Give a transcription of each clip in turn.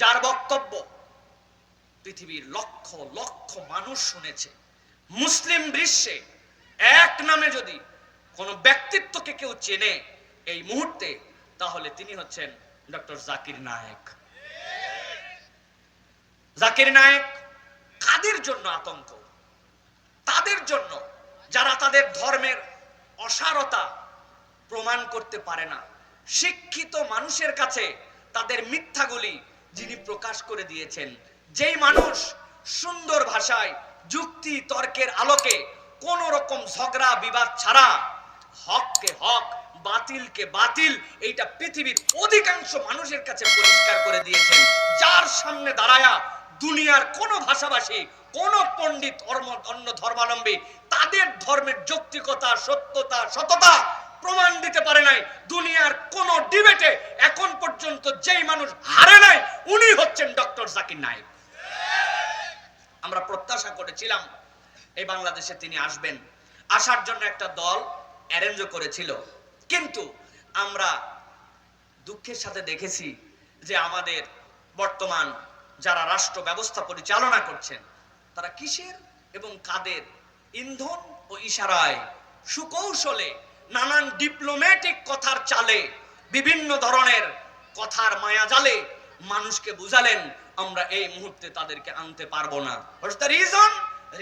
যার বক্তব্য পৃথিবীর লক্ষ লক্ষ মানুষ শুনেছে, মুসলিম বিশ্বে এক নামে যদি কোনো ব্যক্তিত্বকে কেউ চেনে এই মুহূর্তে, তাহলে তিনি হচ্ছেন ডক্টর জাকির নায়েক। জাকির নায়েক কাদের জন্য আতঙ্ক? তাদের জন্য যারা তাদের ধর্মের অসারতা প্রমাণ করতে পারে না, শিক্ষিত মানুষের কাছে তাদের মিথ্যাগুলি যিনি প্রকাশ করে দিয়েছেন। যেই মানুষ সুন্দর ভাষায় যুক্তি, তর্কের আলোকে কোন রকম ঝগড়া, বিবাদ ছাড়া হককে হক, বাতিলকে বাতিল, এইটা পৃথিবীর অধিকাংশ মানুষের কাছে পরিষ্কার করে দিয়েছেন। যার সামনে দাঁড়ায়া দুনিয়ার কোন ভাষাভাষী, কোন পণ্ডিত অন্য ধর্মাবলম্বী, তাদের ধর্মের যৌক্তিকতা, সত্যতা, সততা প্রমাণ দিতে পারে নাই। দুনিয়ার কোন ডিবেটে এখন পর্যন্ত যেই মানুষ হারে নাই, উনি হচ্ছেন ডক্টর জাকির নায়েক। আমরা প্রত্যাশা করেছিলাম, এই বাংলাদেশে তিনি আসবেন। আসার জন্য একটা দল অ্যারেঞ্জও করেছিল। কিন্তু আমরা দুঃখের সাথে দেখেছি যে আমাদের বর্তমান যারা রাষ্ট্র ব্যবস্থা পরিচালনা করছেন, তারা কিসের এবং কাদের ইন্ধন ও ইশারায় সুকৌশলে নানান ডিপ্লোম্যাটিক কথার চালে, বিভিন্ন ধরনের কথার মায়া জালে মানুষকে বুঝালেন, আমরা এই মুহূর্তে তাদেরকে আনতে পারব না। রিজন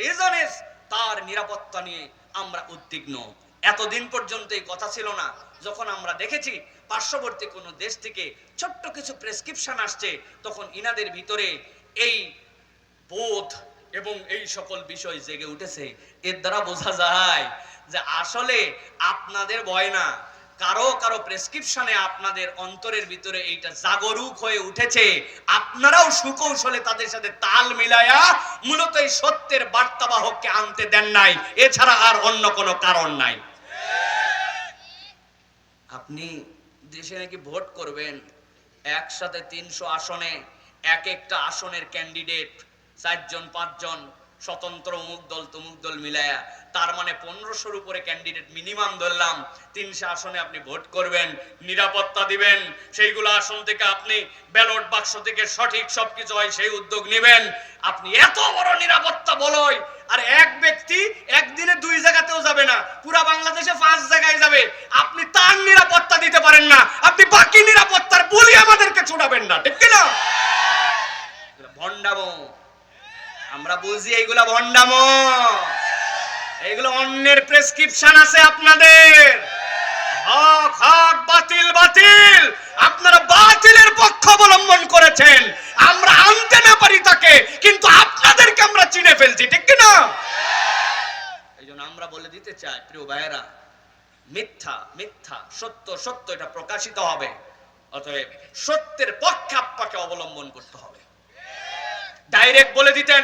রিজন ইজ তার নিরাপত্তা নিয়ে আমরা উদ্বিগ্ন। এতদিন পর্যন্ত এই কথা ছিল না। যখন আমরা দেখেছি পার্শ্ববর্তী কোনো দেশ থেকে ছোট্ট কিছু প্রেসক্রিপশন আসছে, তখন ইনাদের ভিতরে এই বোধ এবং এই সকল বিষয় জেগে উঠেছে, এর দ্বারা বোঝা যায় যে আসলে আপনাদের ভয় না। কারও কারও প্রেসক্রিপশনে আপনাদের অন্তরের ভিতরে এইটা জাগরুক হয়ে উঠেছে। আপনারাও সুকৌশলে তাদের সাথে তাল মিলায়া মূলত এই সত্যের বার্তাবাহককে আনতে দেন নাই। এছাড়া আর অন্য কোনো কারণ নাই। আপনি দেশে নাকি ভোট করবেন? একসাথে তিনশো আসনে, এক একটা আসনের ক্যান্ডিডেট চারজন, পাঁচজন, স্বতন্ত্র অমুক দল, তমুক দল মিলায়া। তার মানে পনেরোশোর উপরে ক্যান্ডিডেট মিনিমাম ধরলাম। তিনশো আসনে আপনি ভোট করবেন, নিরাপত্তা দিবেন। সেইগুলো আসন থেকে আপনি ব্যালট বাক্স থেকে সঠিক সবকিছু হয় সেই উদ্যোগ নেবেন। আপনি এত বড় নিরাপত্তা বলয়, আর এক ব্যক্তি একদিনে দুই জায়গাতেও যাবে না, পুরা বাংলাদেশে পাঁচ জায়গায় যাবে। আপনি তার নিরাপত্তা দিতে পারেন না, আপনি বাকি নিরাপত্তার বলি আমাদেরকে ছুটাবেন না, ঠিক কি না এগুলো ভণ্ডামো। আমরা বুঝি এইগুলা ভণ্ডামো। এইগুলো অন্যের প্রেসক্রিপশন আছে আপনাদের। হক হক, বাতিল বাতিল। আপনারা বাতিলের পক্ষ অবলম্বন করেছেন। আমরা আনতে না পারি তাকে, কিন্তু আপনাদেরকে আমরা চিনে ফেলছি, ঠিক না এই জন্য আমরা বলে দিতে চাই, প্রিয় ভাইয়েরা, মিথ্যা মিথ্যা, সত্য সত্য এটা প্রকাশিত হবে। অতএব সত্যের পক্ষে আপনাকে অবলম্বন করতে হবে। ডাইরেক্ট বলে দিতেন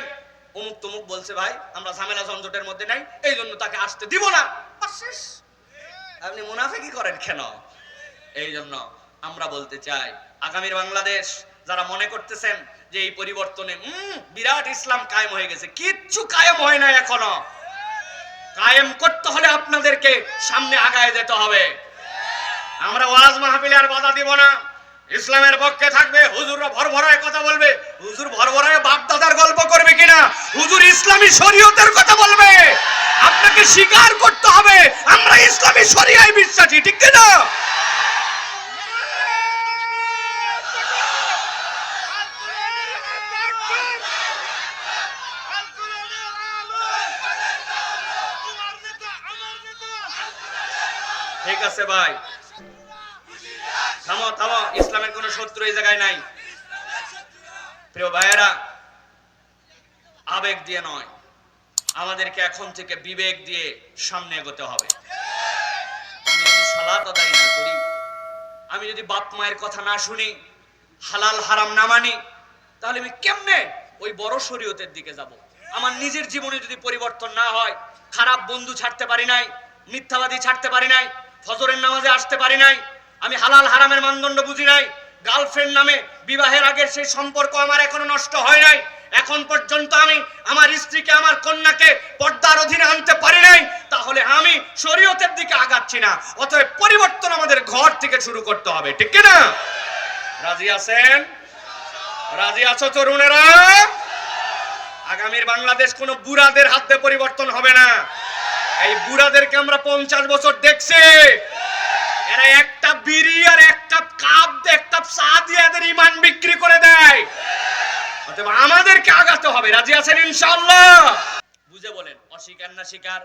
অমুক তমুক বলছে, ভাই, আমরা ঝামেলা ঝঞ্ঝটের মধ্যে নাই, এই জন্য তাকে আসতে দিব না। আপনি মুনাফেকি করেন কেন? এই জন্য আমরা বলতে চাই, আগামীর বাংলাদেশ যারা মনে করতেছেন যে এই পরিবর্তনে বিরাট ইসলাম কায়েম হয়ে গেছে, কিচ্ছু কায়েম হয় না এখনও। কায়েম করতে হলে আপনাদেরকে সামনে আগায় যেতে হবে। আমরা ওয়াজ মাহফিলে আর বাধা দিব না। ইসলামের পক্ষে থাকবে, হুজুররা ভরভরায় কথা বলবে, হুজুর গল্প কিনা হুজুর ইসলামী শরীয়তের কথা বলবে। আপনাকে স্বীকার করতে হবে, আমরা ইসলামী শরিয়ায় বিশ্বাসী, ঠিক কিনা ঠিক আছে ভাই। থামো থামো, ইসলামের কোনো শত্রু এই জায়গায় নাই। প্রিয় ভাইয়েরা আবেগ দিয়ে নয়। আমাদেরকে এখন থেকে বিবেক দিয়ে সামনে এগোতে হবে। আমি যদি সালাত আদায় না করি, আমি যদি বাপ মায়ের কথা না শুনি, হালাল হারাম না মানি, তাহলে আমি কেমনে ওই বড় শরীয়তের দিকে যাব? আমার নিজের জীবনে যদি পরিবর্তন না হয়, খারাপ বন্ধু ছাড়তে পারি নাই, মিথ্যাবাদী ছাড়তে পারি নাই, ফজরের নামাজে আসতে পারি নাই, আমি হালাল হারামের মানদণ্ড বুঝি নাই, গার্লফ্রেন্ড নামে বিবাহের আগের সেই সম্পর্ক আমার এখনও নষ্ট হয় নাই এখন পর্যন্ত আমি আমার স্ত্রীকে, আমার কন্যাকে পর্দার অধীনে আনতে পারি নাই। তাহলে আমি শরীয়তের দিকে আগাচ্ছি না। অতএব পরিবর্তন আমাদের ঘর থেকে শুরু করতে হবে। ঠিক না? রাজি আছেন? রাজি আছো তরুণেরা? আগামীর বাংলাদেশ কোনো বুড়াদের হাতে পরিবর্তন হবে না। এই বুড়াদেরকে আমরা পঞ্চাশ বছর দেখছি। এরা একটা বিড়ি আর একটা কাপ দিয়ে একটা চা দিয়ে এদের ইমান বিক্রি করে দেয়। আমাদেরকে আগাতে হবে। রাজি আছেন ইনশাআল্লাহ? বুঝে বলেন, অস্বীকার না স্বীকার?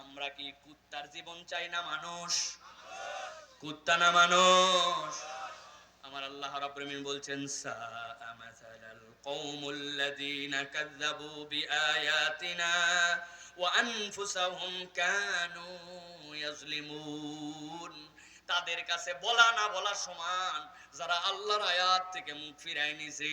আমরা কি কুত্তার জীবন চাই না মানুষ? কুত্তা না মানুষ? আমার আল্লাহ রাব্বুল বলছেন, সাআ মাসালাল কওমুল্লাযীনা কাযযাবু বিআয়াতিনা ওয়া আনফুসাহুম কানু ইয়াজলিমুন তাদের কাছে বলা না বলা সমান। যারা আল্লাহর আয়াত থেকে মুখ ফিরাই নিছে,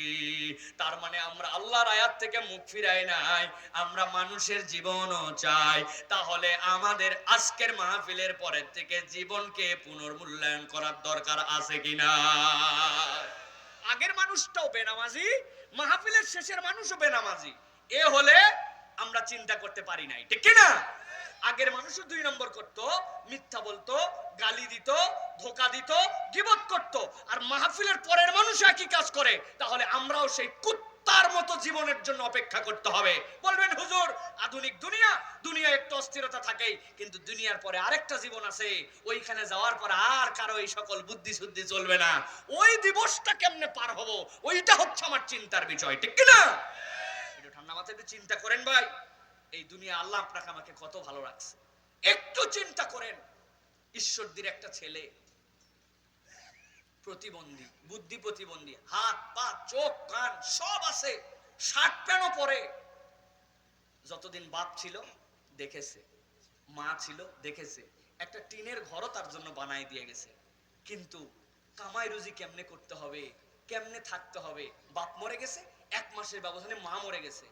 তার মানে আমরা আল্লাহর আয়াত থেকে মুখ ফিরাই নাই, আমরা মানুষের জীবনও চাই। তাহলে আমাদের আজকের মাহফিলের পরের থেকে জীবনকে পুনর্মূল্যায়ন করার দরকার আছে কিনা আগের মানুষটাও বেনামাজি, মাহফিলের শেষের মানুষও বেনামাজি। এ হলে আমরা চিন্তা করতে পারি নাই, ঠিক কি না? আগের মানুষও দুই নম্বর করত মিথ্যা বলতো গালি দিত ধোকা দিত গিবত করত। আর মাহফিলের পরের মানুষ একই কাজ করে। তাহলে আমরাও সেই কুত্তার মতো জীবনের জন্য অপেক্ষা করতে হবে। বলবেন হুজুর আধুনিক দুনিয়া দুনিয়া একটু অস্থিরতা থাকেই কিন্তু দুনিয়ার পরে আরেকটা জীবন আছে। ওইখানে যাওয়ার পর আর কারও এই সকল বুদ্ধি শুদ্ধি চলবে না। ওই দিবসটা কেমনে পার হব? ওইটা হচ্ছে আমার চিন্তার বিষয় ঠিক কি না ঠান্ডা মাথায় চিন্তা করেন ভাই। এই দুনিয়া আল্লাহ আপনাকে আমাকে কত ভালো রাখছে। একটু চিন্তা করেন, ঈশ্বরদীর একটা ছেলে, প্রতিবন্ধী, বুদ্ধি প্রতিবন্ধী, হাত, পা, চোখ, কান, সব আছে শার্ট প্যান্টও পরে। যতদিন বাপ ছিল, দেখেছে, মা ছিল, দেখেছে, একটা টিনের ঘরও তার জন্য বানাই দিয়ে গেছে। কিন্তু কামাই রুজি কেমনে করতে হবে, কেমনে থাকতে হবে? বাপ মরে গেছে, এক মাসের ব্যবধানে মা মরে গেছে।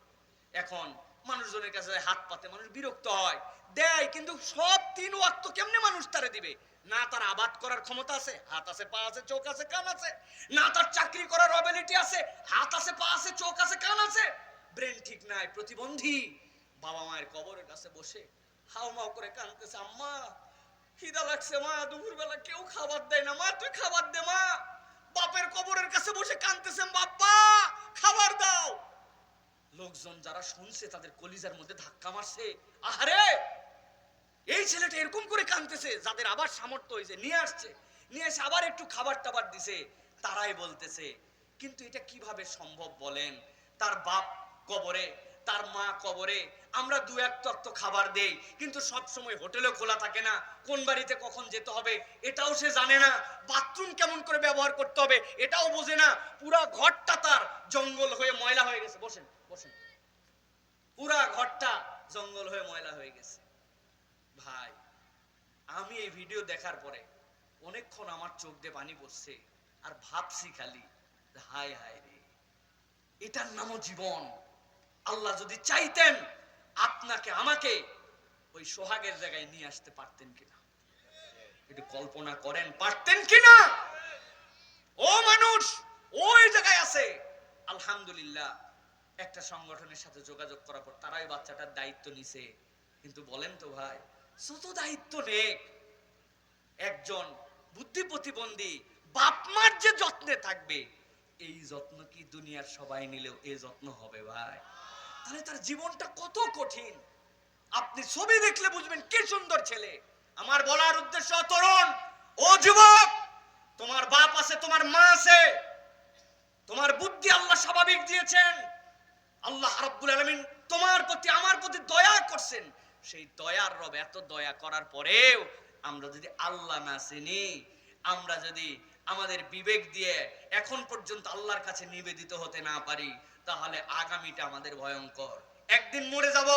এখন মানুষজনের কাছে হাত পাতে মানুষ বিরক্ত হয়, দেয়, কিন্তু সব তিন ওয়াক্ত কেমনে মানুষ তারে দিবে? না তার আবাদ করার ক্ষমতা আছে, হাত আছে, পা আছে, চোখ আছে, কান আছে। না তার চাকরি করার অ্যাবিলিটি আছে, হাত আছে, পা আছে, চোখ আছে, কান আছে। ব্রেন ঠিক নাই, প্রতিবন্ধী। বাবা মায়ের কবরের কাছে বসে হাও মাও করে কাঁদতেছে, আম্মা, খিদা লাগছে মা দুপুর বেলা কেউ খাবার দেয় না মা, তুই খাবার দে মা। বাপের কবরের কাছে বসে কাঁদতেছে লোকজন যারা শুনছে, তাদের কলিজার মধ্যে ধাক্কা মারছে। আহারে! এই ছেলেটা এরকম করে কাঁদতেছে, যাদের আবার সামর্থ্য হয়েছে, নিয়ে আসছে। নিয়ে এসে আবার একটু খাবার টাবার দিছে, তারাই বলতেছে, কিন্তু এটা কীভাবে সম্ভব বলেন? তার বাপ কবরে, তার মা কবরে, আমরা দু এক তত্ত্ব খাবার দেই, কিন্তু সব সময় হোটেলও খোলা থাকে না, কোন বাড়িতে কখন যেতে হবে, এটাও সে জানে না, বাথরুম কেমন করে ব্যবহার করতে হবে, এটাও বোঝে না, পুরা ঘরটা তার জঙ্গল হয়ে ময়লা হয়ে গেছে, বসেন। বসেন পুরা ঘরটা জঙ্গল হয়ে ময়লা হয়ে গেছে। ভাই, আমি এই ভিডিও দেখার পরে অনেকক্ষণ আমার চোখ দিয়ে পানি পড়ছে আর ভাবছি খালি, হায় হায় রে, এটার নামও জীবন। আল্লাহ যদি চাইতেন আপনাকে, আমাকে ওই সোহাগের জায়গায় নিয়ে আসতে পারতেন কিনা। একটু কল্পনা করেন, পারতেন কিনা? ও মানুষ ওই জায়গায় আছে। আলহামদুলিল্লাহ একটা সংগঠনের সাথে যোগাযোগ করার পর তারাই বাচ্চাটার দায়িত্ব নিছে। কিন্তু বলেন তো ভাই, যত দায়িত্ব নেক, একজন বুদ্ধি প্রতিবন্ধী, বাপ মার যে যত্নে থাকবে, এই যত্ন কি দুনিয়ার সবাই নিলেও এই যত্ন হবে ভাই? তাহলে তার জীবনটা কত কঠিন। আপনি ছবি দেখলে বুঝবেন কি সুন্দর ছেলে। আমার বলার উদ্দেশ্য তরুণ, ও যুবক, তোমার বাপ আছে, তোমার মা আছে, তোমার বুদ্ধি আল্লাহ স্বাভাবিক দিয়েছেন। আল্লাহ রাব্বুল আলামিন তোমার প্রতি, আমার প্রতি দয়া করছেন। সেই দয়ার রব এত দয়া করার পরেও আমরা যদি আল্লাহ না চিনি, আমরা যদি আমাদের বিবেক দিয়ে এখন পর্যন্ত আল্লাহর কাছে নিবেদিত হতে না পারি, তাহলে আগামীটা আমাদের ভয়ঙ্কর। একদিন মরে যাব,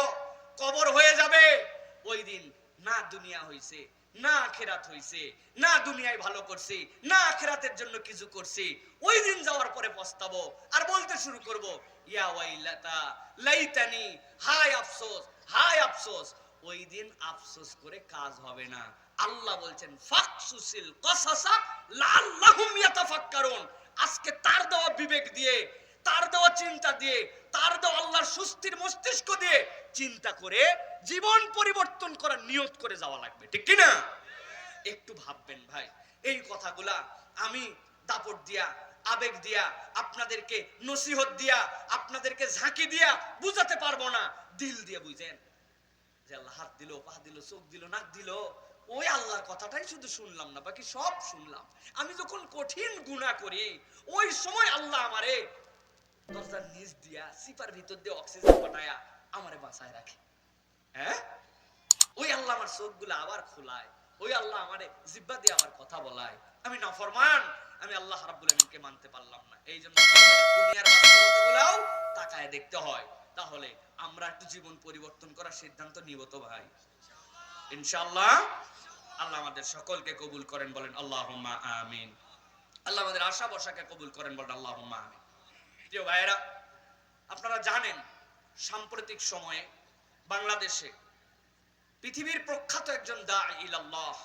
কবর হয়ে যাবে, ওই দিন না দুনিয়া হইছে না আখেরাত হইছে, না দুনিয়ায় ভালো করছি, না আখেরাতের জন্য কিছু করছি, ওই দিন যাওয়ার পরে পস্তাবো আর বলতে শুরু করব, ইয়া ওয়াইলাতা, লাইতানি, হায় আফসোস হায় আফসোস, ওই দিন আফসোস করে কাজ হবে না। আল্লাহ বলছেন ফাকসুসিল কসাসা লাল্লাহুম ইয়াতাফাক্কারুন। আজকে তার দেওয়া বিবেক দিয়ে তার দেওয়া চিন্তা দিয়ে, তার দেওয়া আল্লাহর সুস্থির মস্তিষ্ক দিয়ে চিন্তা করে জীবন পরিবর্তন করার নিয়ত করে যাওয়া লাগবে, ঠিক কি না একটু ভাববেন ভাই, এই কথাগুলা আমি দাপট দিয়া, আবেগ দিয়া, আপনাদেরকে নসিহত দিয়া, আপনাদেরকে ঝাঁকি দিয়া বুঝাতে পারব না। দিল দিয়ে বুঝেন যে আল্লাহ হাত দিল, পা দিল, চোখ দিল, নাক দিল, ওই আল্লাহর কথাটাই শুধু শুনলাম না, বাকি সব শুনলাম। আমি যখন কঠিন গুনাহ করি, ওই সময় আল্লাহ আমারে দরজার নিচ দিয়া সিপার ভিতর দিয়ে অক্সিজেন পাঠায়া আমারে বাঁচায় রাখে। হ্যাঁ? ওই আল্লাহ আমার চোখগুলো আবার খোলায়, ওই আল্লাহ আমারে জিব্বা দিয়ে আবার কথা বলায়। আমি নাফরমান, আমি আল্লাহ রাব্বুল আমিনকে মানতে পারলাম না। এই জন্য দুনিয়ার বাস্তবতাগুলোও তাকায় দেখতে হয়। তাহলে আমরা একটু জীবন পরিবর্তন করার সিদ্ধান্ত নিব তো ভাই। ইনশাআল্লাহ আল্লাহ আমাদের সকলকে কবুল করেন বলেন, আল্লাহুম্মা আমিন। আল্লাহ আমাদের আশা বসাকে কবুল করেন বলেন, আল্লাহুম্মা আমিন। প্রিয় ভাইয়েরা আপনারা জানেন সাম্প্রতিক সময়ে বাংলাদেশে পৃথিবীর প্রখ্যাত একজন দা ইলাল্লাহ